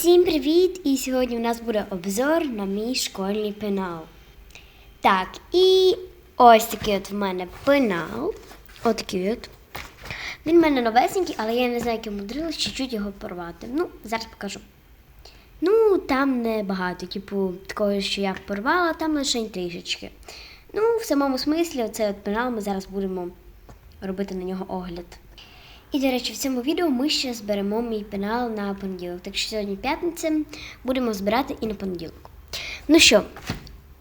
Всім привіт! І сьогодні у нас буде обзор на мій школьний пенал. Так, і ось такий от в мене пенал. Отакий от. Він в мене новесенький, але я не знаю, як я мудрилась чуть-чуть його порвати. Ну, зараз покажу. Ну, там не багато, типу, такого, що я порвала, там лише трішечки. Ну, в самому смислі, оцей от пенал ми зараз будемо робити на нього огляд. І, до речі, в цьому відео ми ще зберемо мій пенал на понеділок. Так що сьогодні п'ятниця будемо збирати і на понеділок. Ну що,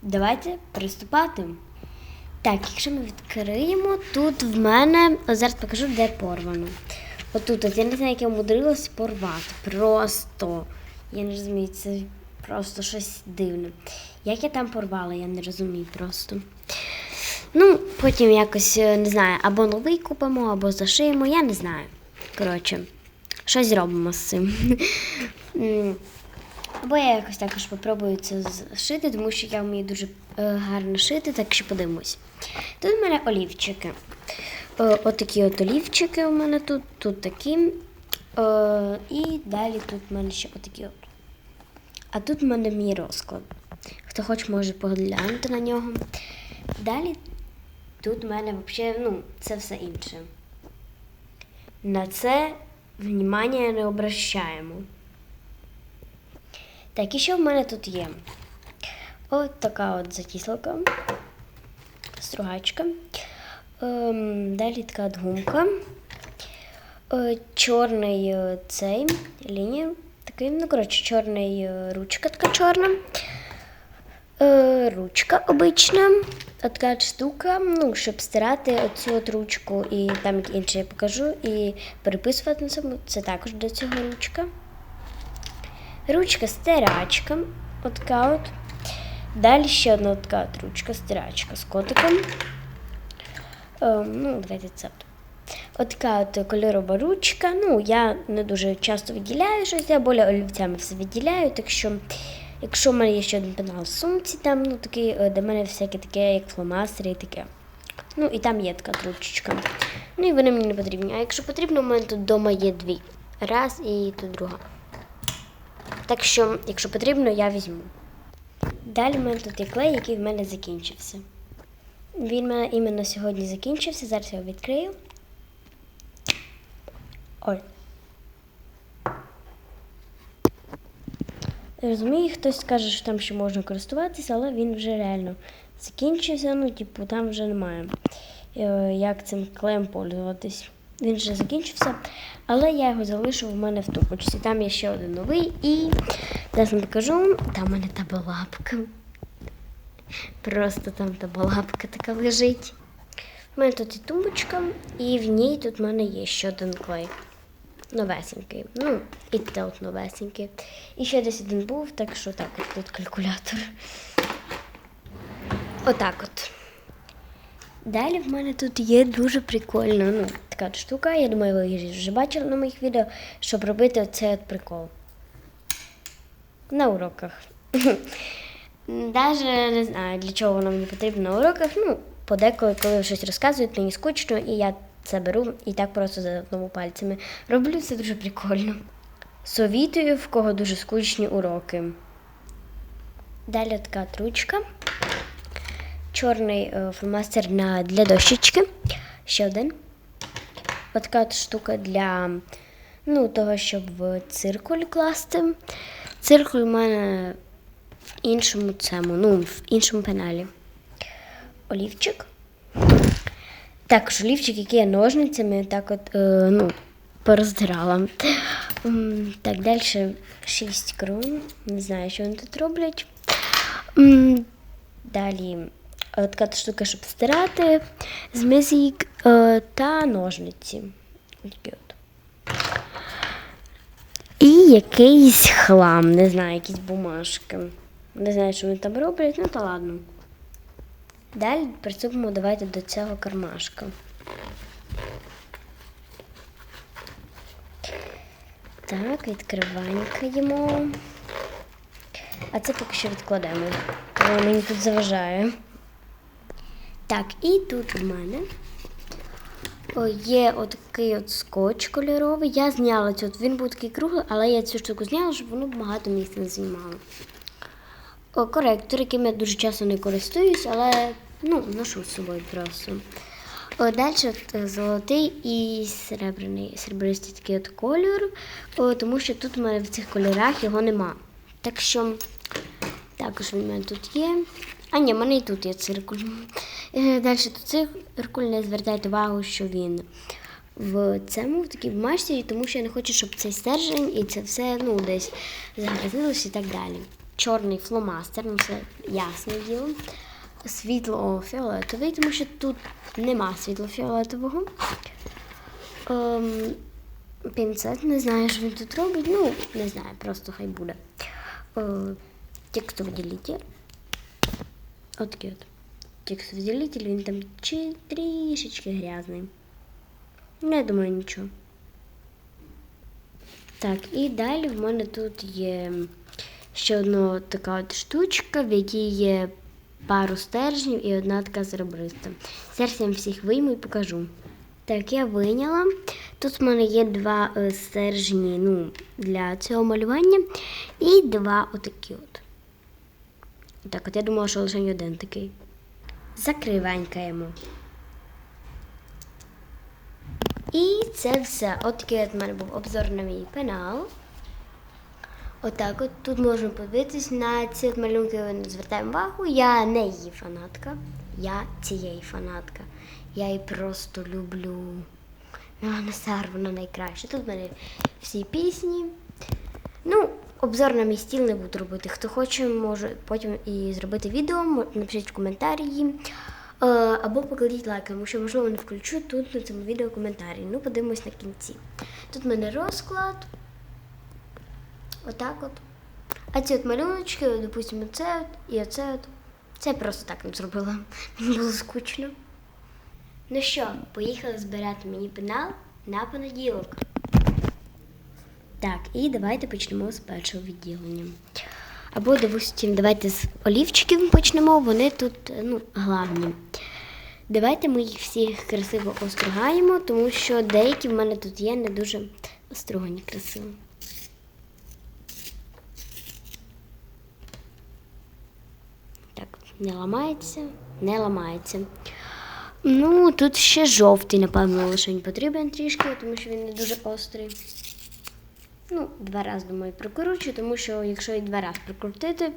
давайте приступати. Так, якщо ми відкриємо, тут в мене зараз покажу, де порвано. Отут, от я не знаю, як я умудрилась порвати. Просто. Я не розумію, це просто щось дивне. Як я там порвала, я не розумію просто. Ну, потім якось е, не знаю, або новий купимо, або зашиємо, я не знаю. Коротше, щось зробимо з цим. Або я якось також попробую це зшити, тому що я вмію дуже е, гарно шити, так що подивимось. Тут в мене олівчики. Е, Отакі от олівчики у мене тут, тут такі. Е, І далі тут в мене ще отакі от. А тут в мене мій розклад. Хто хоче, може поглянути на нього. Далі тут в мене взагалі, ну, це все інше. На це внимання не обращаємо. Так, і що в мене тут є? От така от закіслка, стругачка. Ем, далі така гумка. Е, чорний е, цей лінія. Такий, ну, коротше, чорний е, ручка така чорна. Е, ручка обична. Така штука, ну, щоб стирати оцю от ручку і там інше я покажу, і переписувати на цьому. Це також до цього ручка. Ручка стирачка. От така от. Далі ще одна така от ручка стирачка з котиком. Е, ну, давайте це. от. От от кольорова ручка. Ну, я не дуже часто виділяю щось, я більше олівцями все виділяю, так що. Якщо в мене є ще один пенал в сумці, там ну, такий, де в мене всяке таке, як фломастери і таке. Ну і там є така ручечка. Ну і вони мені не потрібні. А якщо потрібно, у мене тут вдома є дві. Раз і тут друга. Так що, якщо потрібно, я візьму. Далі в мене тут є клей, який в мене закінчився. Він в мене іменно сьогодні закінчився. Зараз я його відкрию. Ой. Розумію, хтось скаже, що там ще можна користуватися, але він вже реально закінчився. Ну, типу, там вже немає. е, Як цим клеєм пользуватись. Він вже закінчився, але я його залишив у мене в тупочці. Там є ще один новий і зараз вам покажу. Там у мене табалапка. Просто там табалапка така лежить. У мене тут і тумбочка, і в ній тут в мене є ще один клей новесенький. Ну, і те от новесенький. І ще десь один був, так що так, от тут калькулятор. Отак от. Далі в мене тут є дуже прикольна ну, така штука. Я думаю, ви її вже бачили на моїх відео, щоб робити оцей от прикол. На уроках. Даже не знаю, для чого воно мені потрібно на уроках. Ну, подеколи, коли щось розказують, мені скучно, і я це беру і так просто за одному пальцями. Роблю це дуже прикольно. Совітую, в кого дуже скучні уроки. Далі така от ручка. Чорний е, фломастер на, для дощечки. Ще один. От така штука для ну, того, щоб в циркуль класти. Циркуль у мене в іншому цьому, ну, в іншому пеналі. Олівчик. Також олівчик, який я ножницями так от, е, ну, пороздирала. Так, далі 6 крон. Не знаю, що вони тут роблять. Далі така штука, щоб стирати, змизік е, та ножниці. І якийсь хлам, не знаю, якісь бумажки. Не знаю, що вони там роблять, ну та ладно. Далі приступимо давайте до цього кармашка. Так, відкриванькаємо. А це поки що відкладемо. Воно мені тут заважає. Так, і тут у мене Є отакий от скотч кольоровий. Я зняла цю. Він був такий круглий, але я цю штуку зняла, щоб воно багато місця не займало. Коректор, яким я дуже часто не користуюсь, але ну, ношу з собою просто. О, далі е, золотий і серебряний, серебристий такий от кольор, о, тому що тут у мене в цих кольорах його нема. Так що також він у мене тут є. А ні, в мене і тут є циркуль. Е, Далі тут циркуль, не звертайте увагу, що він в цьому, в такій бумажці, тому що я не хочу, щоб цей стержень і це все ну, десь загрязилось і так далі. Чорний фломастер, ну це ясне діло. Світло-фіолетовий, тому що тут нема світло-фіолетового. Ем, пінцет, не знаю, що він тут робить. Ну, не знаю, просто хай буде. Е, текстовий делітер. Отакий от. Текстовий делітер, він там трішечки грязний. Ну, я думаю, нічого. Так, і далі в мене тут є ще одна така от штучка, в якій є пару стержнів і одна така серебриста. Зараз я вам всіх вийму і покажу. Так, я вийняла. Тут в мене є два е, стержні ну, для цього малювання і два отакі от. Так, от я думала, що лише один такий. Закриванькаємо. І це все. От такий от мене був обзор на мій пенал. Отак от тут можна подивитись на ці малюнки, не звертаємо увагу. Я не її фанатка, я цієї фанатка. Я її просто люблю. Ну, Насар, вона найкраща. Тут в мене всі пісні. Ну, обзор на мій стіл не буду робити. Хто хоче, може потім і зробити відео, напишіть коментарі. Е, Або покладіть лайк, тому що, можливо, не включу тут на цьому відео коментарі. Ну, подивимось на кінці. Тут в мене розклад. Отак от. А ці от малюночки, допустимо, це от і оце от. Це я просто так не зробила. Мені було скучно. Ну що, поїхали збирати мені пенал на понеділок. Так, і давайте почнемо з першого відділення. Або, допустим, давайте з олівчиків почнемо, вони тут ну, главні. Давайте ми їх всіх красиво остругаємо, тому що деякі в мене тут є не дуже остругані красиво. Так, не ламається, не ламається. Ну, тут ще жовтий, напевно, лишень потрібен трішки, тому що він не дуже острий. Ну, два рази, думаю, прокручу, тому що якщо і два рази прокрутити,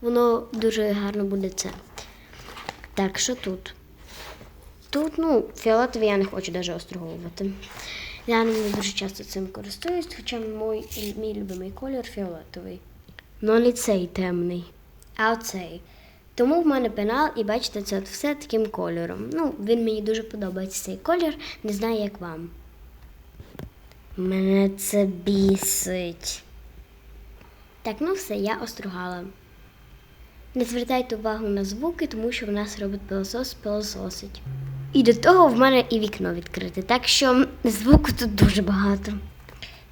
воно дуже гарно буде це. Так, що тут? Тут, ну, фіолетовий я не хочу навіть оструговувати. Я не дуже часто цим користуюсь, хоча мій, мій любимий колір фіолетовий. Ну, не цей темний, а оцей. Тому в мене пенал, і бачите, це от все таким кольором. Ну, він мені дуже подобається цей колір, не знаю, як вам. Мене це бісить. Так, ну все, я остругала. Не звертайте увагу на звуки, тому що в нас робить пилосос пилососить. І до того в мене і вікно відкрите, так що звуку тут дуже багато.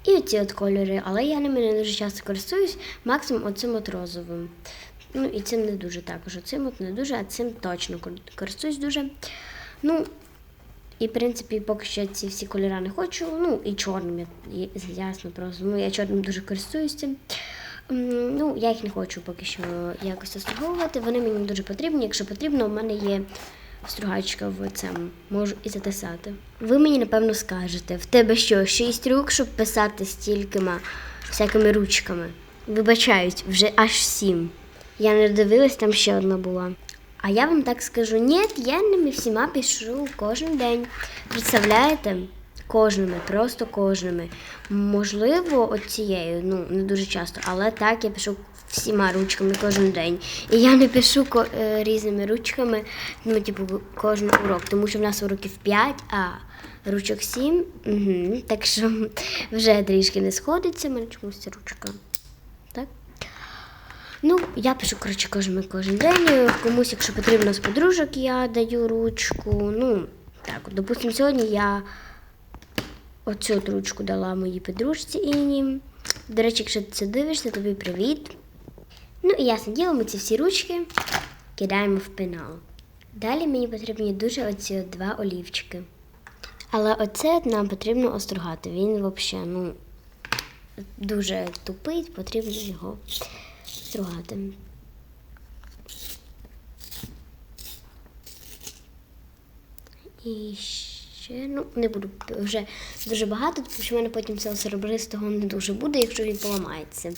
І оці от кольори, але я ними не дуже часто користуюсь, максимум оцим от розовим. Ну і цим не дуже також. Оцим от не дуже, а цим точно користуюсь дуже. Ну, і, в принципі, поки що ці всі кольори не хочу. Ну, і чорним, я- ясно просто. Ну, я чорним дуже користуюсь цим. Ну, я їх не хочу поки що якось оструговувати. Вони мені дуже потрібні. Якщо потрібно, у мене є стругачка в цьому. Можу і затисати. Ви мені, напевно, скажете, в тебе що, шість рук, щоб писати стількима всякими ручками? Вибачають, вже аж сім. Я не дивилась, там ще одна була. А я вам так скажу, ні, я ними всіма пишу кожен день. Представляєте? Кожними, просто кожними. Можливо, от цією, ну не дуже часто, але так я пишу всіма ручками кожен день. І я не пишу ко- е, різними ручками, ну, типу, кожен урок, тому що в нас уроків 5, а ручок 7. Угу. Так що вже трішки не сходиться, мене чомусь ручка. Ну, я пишу, коротше, кожен, кожен день. Комусь, якщо потрібно з подружок, я даю ручку. Ну, так, допустимо, сьогодні я оцю ручку дала моїй подружці Іні. До речі, якщо ти це дивишся, тобі привіт. Ну і ясне діло, ми ці всі ручки кидаємо в пенал. Далі мені потрібні дуже оці два олівчики. Але оце нам потрібно остругати. Він взагалі, ну, дуже тупий, потрібно його стругати. І ще, ну, не буду вже дуже багато, тому що в мене потім цього серебристого не дуже буде, якщо він поламається.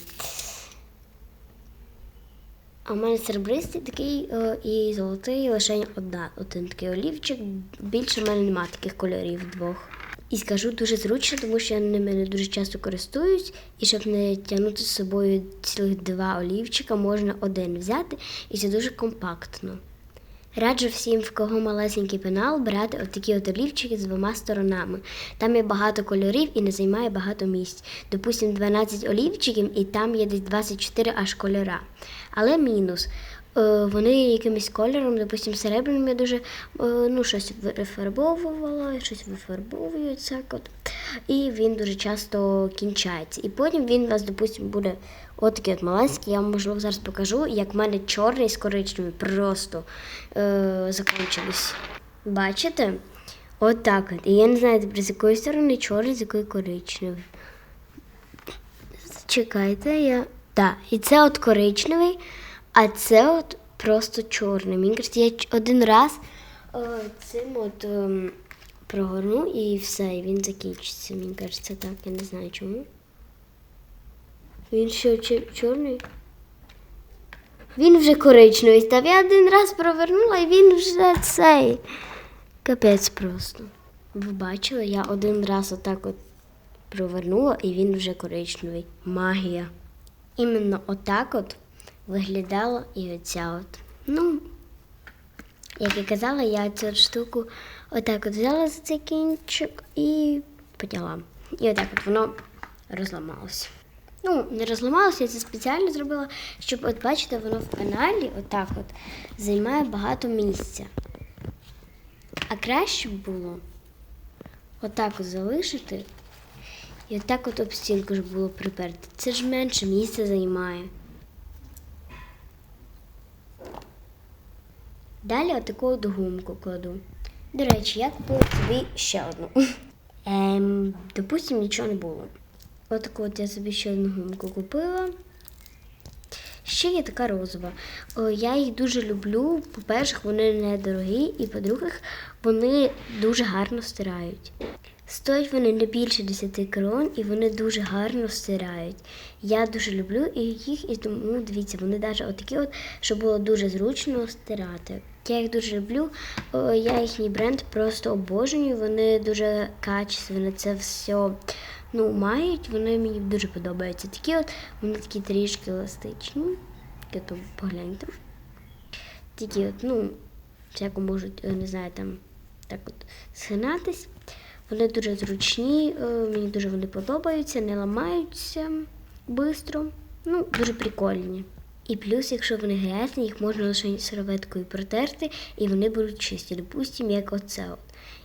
А в мене серебристий такий е, і золотий лише один такий олівчик. Більше в мене немає таких кольорів двох. І скажу дуже зручно, тому що я ними не дуже часто користуюсь, і щоб не тягнути з собою цілих два олівчика, можна один взяти, і це дуже компактно. Раджу всім, в кого малесенький пенал, брати от такі от олівчики з двома сторонами. Там є багато кольорів і не займає багато місць. Допустим, 12 олівчиків, і там є десь 24 аж кольора. Але мінус. Е, Вони якимось кольором, допустим, серебряним я дуже е, ну, щось вифарбовувала, щось вифарбовую, так от. І він дуже часто кінчається. І потім він у вас, допустим, буде отакий от маленький. Я вам можливо зараз покажу, як в мене чорний з коричневим просто е, закінчились. Бачите? От так от. І я не знаю, з якої сторони чорний, з якої коричневий. Чекайте, я. Так, і це от коричневий, а це от просто чорний. Мені кажеться, я один раз е, цим от ем, прогорну і все, і він закінчиться. Мені кажеться, так, я не знаю чому. Він чи- чорний? Він вже коричневий став. Я один раз провернула, і він вже цей. Капець просто. Ви бачили, я один раз отак от провернула, і він вже коричневий. Магія. Іменно отак от виглядала і оця от. Ну, як я казала, я цю штуку отак от взяла за цей кінчик і потягла. І отак от воно розламалося. Ну, не розламалося, я це спеціально зробила, щоб, от бачите, воно в каналі отак от займає багато місця. А краще було отак от залишити і отак от об стінку ж було приперти. Це ж менше місця займає. Далі отаку от гумку кладу. До речі, я купила собі ще одну. Ем, допустим, нічого не було. Отаку от я собі ще одну гумку купила. Ще є така розова. О, я їх дуже люблю. По-перше, вони недорогі, і по-друге, вони дуже гарно стирають. Стоять вони не більше 10 крон, і вони дуже гарно стирають. Я дуже люблю їх, і тому дивіться, вони навіть отакі, от, що було дуже зручно стирати. Я їх дуже люблю. Я їхній бренд просто обожнюю. Вони дуже качественні, це все ну, мають. Вони мені дуже подобаються. Такі от, вони такі трішки еластичні. То погляньте. Такі от, ну, всяко можуть, е, не знаю, там так от схинатись. Вони дуже зручні, е, мені дуже вони подобаються, не ламаються швидко. Ну, дуже прикольні. І плюс, якщо вони грязні, їх можна лише серветкою протерти, і вони будуть чисті. Допустимо, як оце от.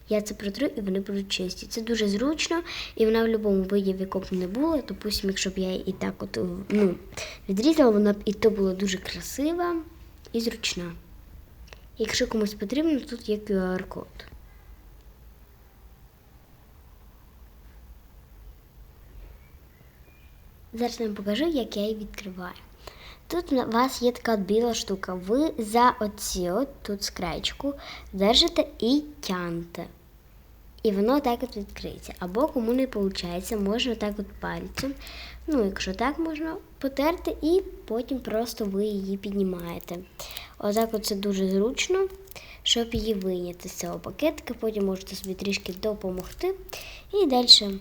Я це протру, і вони будуть чисті. Це дуже зручно, і вона в будь-якому виді, в якому не було. Допустимо, якщо б я її і так от ну, відрізала, вона б і то була дуже красива і зручна. Якщо комусь потрібно, тут є QR-код. Зараз я вам покажу, як я її відкриваю. Тут у вас є така біла штука. Ви за оці от тут з держите і тянете. І воно так от відкриється. Або кому не виходить, можна так от пальцем. Ну, якщо так, можна потерти, і потім просто ви її піднімаєте. Отак от це дуже зручно, щоб її вийняти з цього пакетика. Потім можете собі трішки допомогти. І далі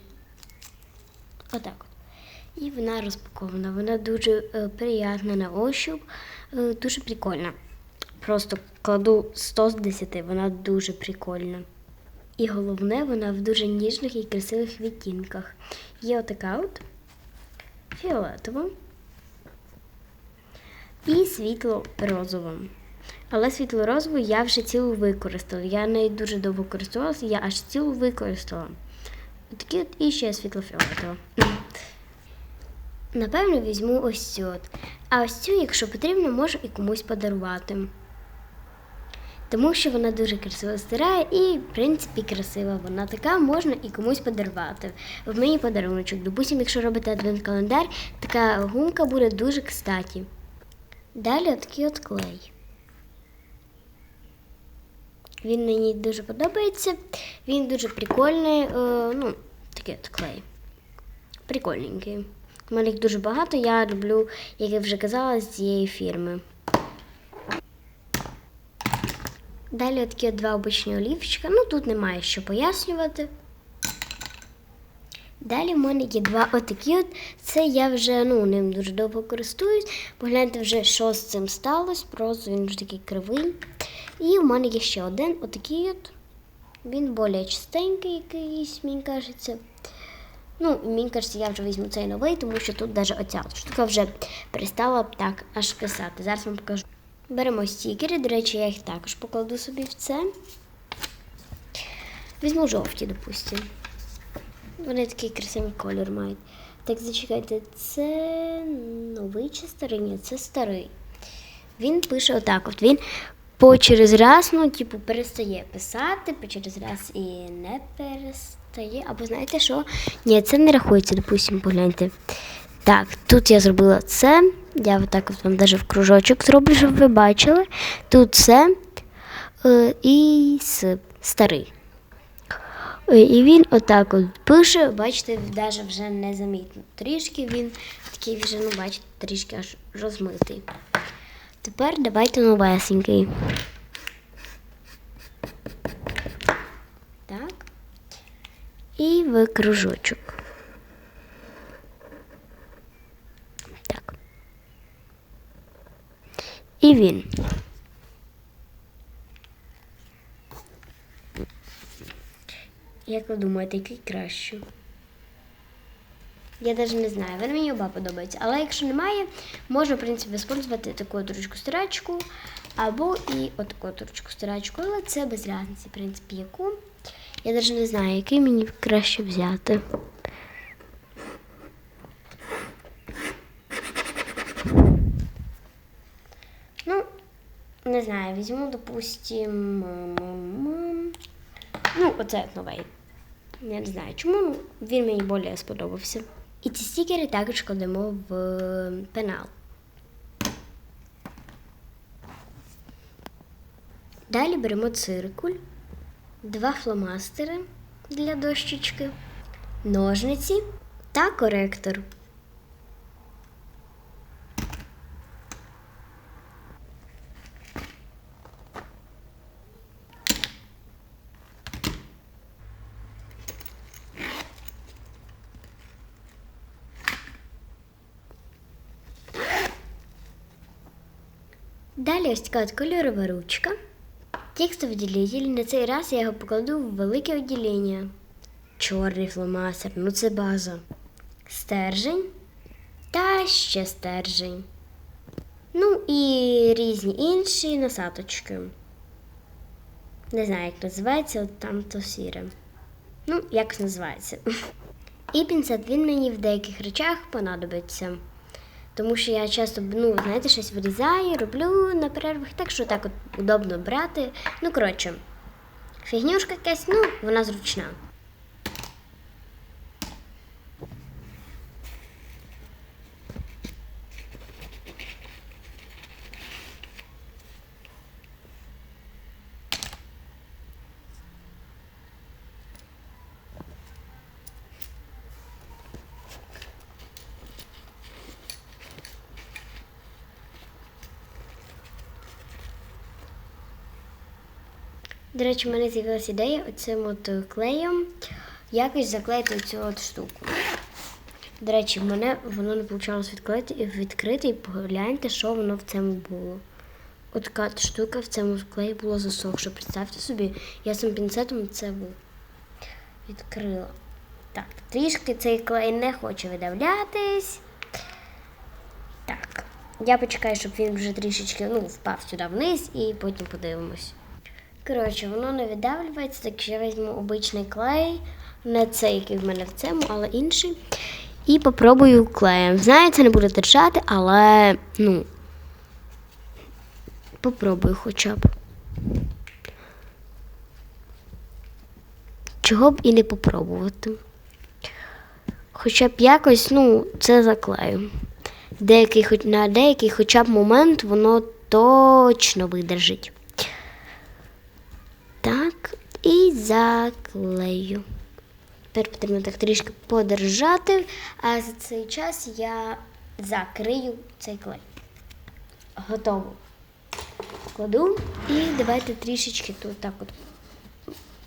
отак от. І вона розпакована. Вона дуже е, приємна на ощуп, е, дуже прикольна. Просто кладу 100 з 10, вона дуже прикольна. І головне, вона в дуже ніжних і красивих відтінках. Є отака от фіолетова і світло-розова. Але світло-розову я вже цілу використала. Я нею дуже довго користувалася, я аж цілу використала. Такі от і ще світло-фіолетова. Напевно, візьму ось цю. от. А ось цю, якщо потрібно, можу і комусь подарувати. Тому що вона дуже красиво стирає і, в принципі, красива. Вона така можна і комусь подарувати. В мені подаруночок. Допустим, якщо робите адвент-календар, така гумка буде дуже кстаті. Далі такий от клей. Він мені дуже подобається. Він дуже прикольний. Е, ну, такий от клей. Прикольненький. У мене їх дуже багато. Я люблю, як я вже казала, з цієї фірми. Далі такі два обичні олівчика. Ну тут немає що пояснювати. Далі в мене є два отакі от. Це я вже ну, ним дуже довго користуюсь. Погляньте вже, що з цим сталося. Просто він вже такий кривий. І в мене є ще один отакий от. Він більш чистенький якийсь, мені кажеться. Ну, мені кажеться, я вже візьму цей новий, тому що тут навіть оця штука вже перестала так аж писати. Зараз вам покажу. Беремо стікери, до речі, я їх також покладу собі в це. Візьму жовті, допустимо. Вони такий красивий колір мають. Так, зачекайте, це новий чи старий? Ні, це старий. Він пише отак: от він по через раз, ну, типу, перестає писати, по через раз і не перестає. Або знаєте що? Ні, це не рахується, допустимо, погляньте. Так, тут я зробила це. Я отак от вам навіть в кружочок зроблю, щоб ви бачили. Тут це е, і старий. Е, І він отак от пише, бачите, навіть вже незамітно. Трішки він такий вже, ну, бачите, трішки аж розмитий. Тепер давайте новесенький. Так. І в кружочок. Так. І він. Як ви думаєте, який краще? Я навіть не знаю, вони мені оба подобаються. Але якщо немає, можна, в принципі, використовувати таку от ручку стирачку або і отаку от стирачку. Але це без різниці, в принципі, яку. Я навіть не знаю, який мені краще взяти. Ну, не знаю, візьму, допустим, ну, оце новий. Я не знаю чому, він мені більше сподобався. І ці стікери також кладемо в пенал. Далі беремо циркуль, два фломастери для дощечки, ножниці та коректор. Далі ось така кольорова ручка. Текстовий ділитель. На цей раз я його покладу в велике відділення. Чорний фломастер, ну це база. Стержень та ще стержень. Ну і різні інші насадочки. Не знаю, як називається, от там то сіре. Ну, якось називається. І пінцет він мені в деяких речах понадобиться. Тому що я часто, ну, знаєте, щось вирізаю, роблю на перервах, так що так от удобно брати. Ну, коротше, фігнюшка якась, ну, вона зручна. До речі, в мене з'явилася ідея оцим от клеєм якось заклеїти цю от штуку. До речі, в мене воно не вийшло відклеїти відкрити, і погляньте, що воно в цьому було. От така штука в цьому клеї була засохша. Представте собі, я цим пінцетом це відкрила. Так, трішки цей клей не хоче видавлятись. Так, я почекаю, щоб він вже трішечки ну, впав сюди вниз і потім подивимось. Коротше, воно не віддавлюється, так я візьму обичний клей, не цей, який в мене в цьому, але інший. І попробую клеєм. Знаю, це не буде держати, але, ну, попробую хоча б. Чого б і не попробувати. Хоча б якось, ну, це заклею. Деякий, на деякий хоча б момент воно точно видержить. І заклею. Тепер потрібно так трішки подержати, а за цей час я закрию цей клей. Готово. Кладу і давайте трішечки тут так от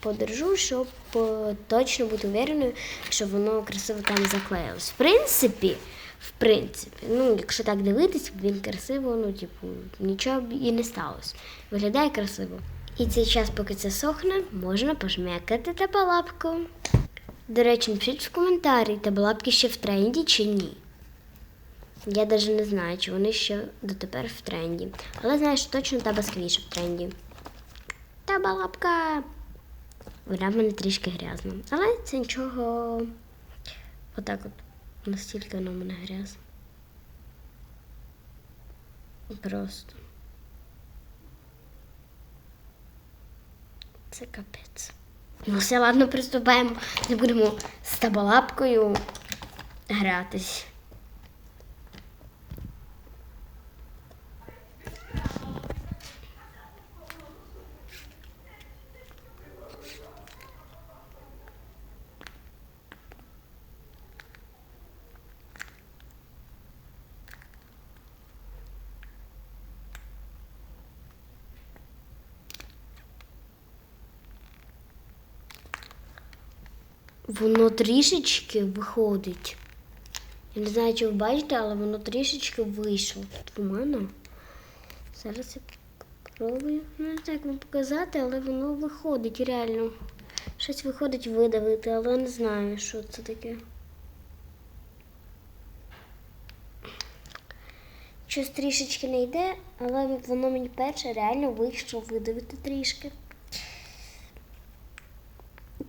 подержу, щоб е, точно бути увереною, що воно красиво там заклеїлось. В принципі, в принципі, ну, якщо так дивитись, він красиво, ну, типу, нічого б і не сталося. Виглядає красиво. І цей час, поки це сохне, можна пожмякати табалапку. До речі, напишіть в коментарі, табалапки ще в тренді чи ні. Я навіть не знаю, чи вони ще дотепер в тренді. Але знаю, що точно табасквіш в тренді. Табалапка. Вона в мене трішки грязна. Але це нічого. Отак от. Настільки вона в мене грязна. Просто. Це капець. Ну все, ладно, приступаємо. Не будемо з табалапкою гратись. Воно трішечки виходить. Я не знаю, чи ви бачите, але воно трішечки вийшло. Мене. Зараз я спробую. Ну, як вам показати, але воно виходить реально. Щось виходить видавити, але не знаю, що це таке. Щось трішечки не йде, але воно мені перше реально вийшло видавити трішки.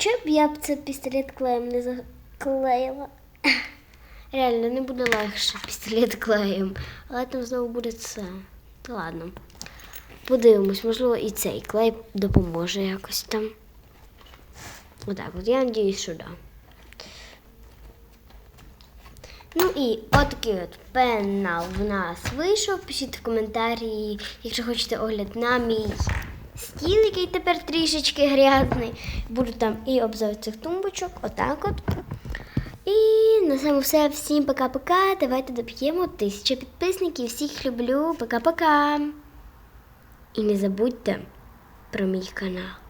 Чи б я б це пістолет клеєм не заклеїла? Реально, не буде легше пістолет клеєм. Але там знову буде це. Та ладно. Подивимось, можливо, і цей клей допоможе якось там. Отак, от я надіюсь, що да. Ну і отакий от пенал в нас вийшов. Пишіть в коментарі, якщо хочете огляд на мій стіл, який тепер трішечки грязний. Буду там і обзор цих тумбочок, отак от. І на цьому все. Всім пока-пока. Давайте доб'ємо тисячу підписників. Всіх люблю. Пока-пока. І не забудьте про мій канал.